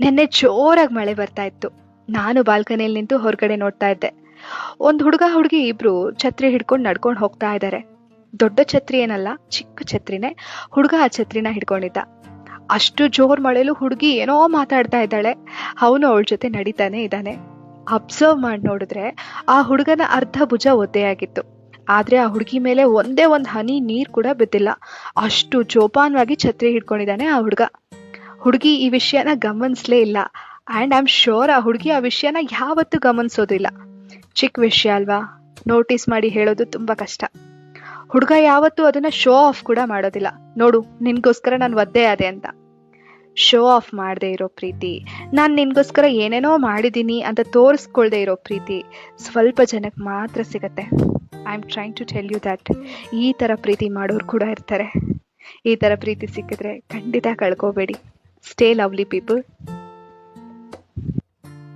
ನೆನ್ನೆ ಜೋರಾಗಿ ಮಳೆ ಬರ್ತಾ ಇತ್ತು. ನಾನು ಬಾಲ್ಕನಿಯಲ್ಲಿ ನಿಂತು ಹೊರಗಡೆ ನೋಡ್ತಾ ಇದ್ದೆ. ಒಂದು ಹುಡುಗ ಹುಡುಗಿ ಇಬ್ರು ಛತ್ರಿ ಹಿಡ್ಕೊಂಡು ನಡ್ಕೊಂಡು ಹೋಗ್ತಾ ಇದ್ದಾರೆ ದೊಡ್ಡ ಛತ್ರಿ ಏನಲ್ಲ, ಚಿಕ್ಕ ಛತ್ರಿನೇ. ಹುಡುಗ ಆ ಛತ್ರಿನ ಹಿಡ್ಕೊಂಡಿದ್ದ. ಅಷ್ಟು ಜೋರ್ ಮಳೆಲೂ ಹುಡುಗಿ ಏನೋ ಮಾತಾಡ್ತಾ ಇದ್ದಾಳೆ. ಅವನು ಅವಳ ಜೊತೆ ನಡೀತಾನೆ ಇದ್ದಾನೆ. ಅಬ್ಸರ್ವ್ ಮಾಡಿ ನೋಡಿದ್ರೆ ಆ ಹುಡುಗನ ಅರ್ಧ ಭುಜ ಒದ್ದೆಯಾಗಿತ್ತು ಆದ್ರೆ ಆ ಹುಡುಗಿ ಮೇಲೆ ಒಂದೇ ಒಂದು ಹನಿ ನೀರು ಕೂಡ ಬಿದ್ದಿಲ್ಲ. ಅಷ್ಟು ಜೋಪಾನವಾಗಿ ಛತ್ರಿ ಹಿಡ್ಕೊಂಡಿದ್ದಾನೆ ಆ ಹುಡುಗ. ಹುಡುಗಿ ಈ ವಿಷಯನ ಗಮನಿಸ್ಲೇ ಇಲ್ಲ. ಆ್ಯಂಡ್ ಐ ಆಮ್ ಶೋರ್ ಆ ಹುಡುಗಿ ಆ ವಿಷಯನ ಯಾವತ್ತೂ ಗಮನಿಸೋದಿಲ್ಲ. ಚಿಕ್ಕ ವಿಷಯ ಅಲ್ವಾ? ನೋಟಿಸ್ ಮಾಡಿ ಹೇಳೋದು ತುಂಬಾ ಕಷ್ಟ. ಹುಡುಗ ಯಾವತ್ತೂ ಅದನ್ನ ಶೋ ಆಫ್ ಕೂಡ ಮಾಡೋದಿಲ್ಲ. ನೋಡು, ನಿನ್ಗೋಸ್ಕರ ನಾನು ಒದ್ದೆ ಆದೆ ಅಂತ. ಶೋ ಆಫ್ ಮಾಡದೆ ಇರೋ ಪ್ರೀತಿ. ನಾನು ನಿನ್ಗೋಸ್ಕರ ಏನೇನೋ ಮಾಡಿದ್ದೀನಿ ಅಂತ ತೋರಿಸ್ಕೊಳ್ದೆ ಇರೋ ಪ್ರೀತಿ. ಸ್ವಲ್ಪ ಜನಕ್ಕೆ ಮಾತ್ರ ಸಿಗತ್ತೆ. I am trying to tell you that ಈ ಥರ ಪ್ರೀತಿ ಮಾಡೋರು ಕೂಡ ಇರ್ತಾರೆ. ಈ ಥರ ಪ್ರೀತಿ ಸಿಕ್ಕಿದ್ರೆ ಖಂಡಿತ ಕಳ್ಕೋಬೇಡಿ. Stay lovely, people.